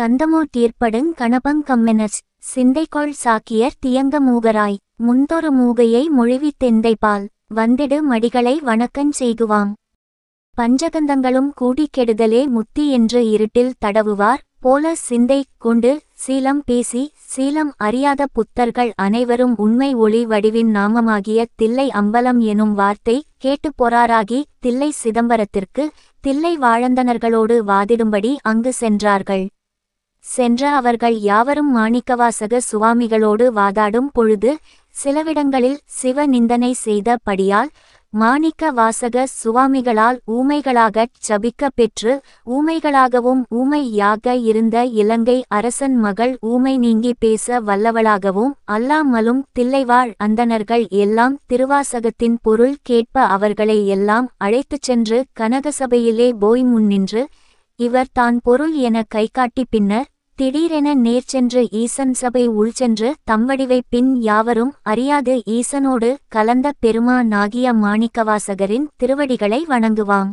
கந்தமோ தீர்ப்படுங் கணபங் கம்மெனஸ். சிந்தைகொள் சாக்கியர் தியங்க மூகராய். முந்தொரு மூகையை மொழிவித்தெந்தைபால் வந்திடு மடிகளை வணக்கஞ் செய்குவாம். பஞ்சகந்தங்களும் கூடிக் கெடுதலே முத்தி என்று இருட்டில் தடவுவார். போல சிந்தை கொண்டு சீலம் பேசி சீலம் அறியாத புத்தர்கள் அனைவரும் உண்மை ஒளி வடிவின் நாமமாகிய தில்லை அம்பலம் எனும் வார்த்தை கேட்டுப் பொறாராகி தில்லை சிதம்பரத்திற்கு தில்லை வாழந்தனர்களோடு வாதிடும்படி அங்கு சென்றார்கள். சென்ற அவர்கள் யாவரும் மாணிக்கவாசக சுவாமிகளோடு வாதாடும் பொழுது சிலவிடங்களில் சிவ நிந்தனை செய்த படியால் மாணிக்க வாசக சுவாமிகளால் ஊமைகளாகச் சபிக்க பெற்று ஊமைகளாகவும் ஊமையாக இருந்த இலங்கை அரசன் மகள் ஊமை நீங்கி பேச வல்லவளாகவும் அல்லாமலும் தில்லைவாழ் அந்தணர்கள் எல்லாம் திருவாசகத்தின் பொருள் கேட்ப அவர்களை எல்லாம் அழைத்துச் சென்று கனகசபையிலே போய் முன்னின்று இவர் தான் பொருள் என கைகாட்டி பின்னர் திடீரென நேர்ச்சென்று ஈசன் சபை உள்சென்று தம்வடிவை பின் யாவரும் அறியாது ஈசனோடு கலந்த பெருமானாகிய மாணிக்கவாசகரின் திருவடிகளை வணங்குவாம்.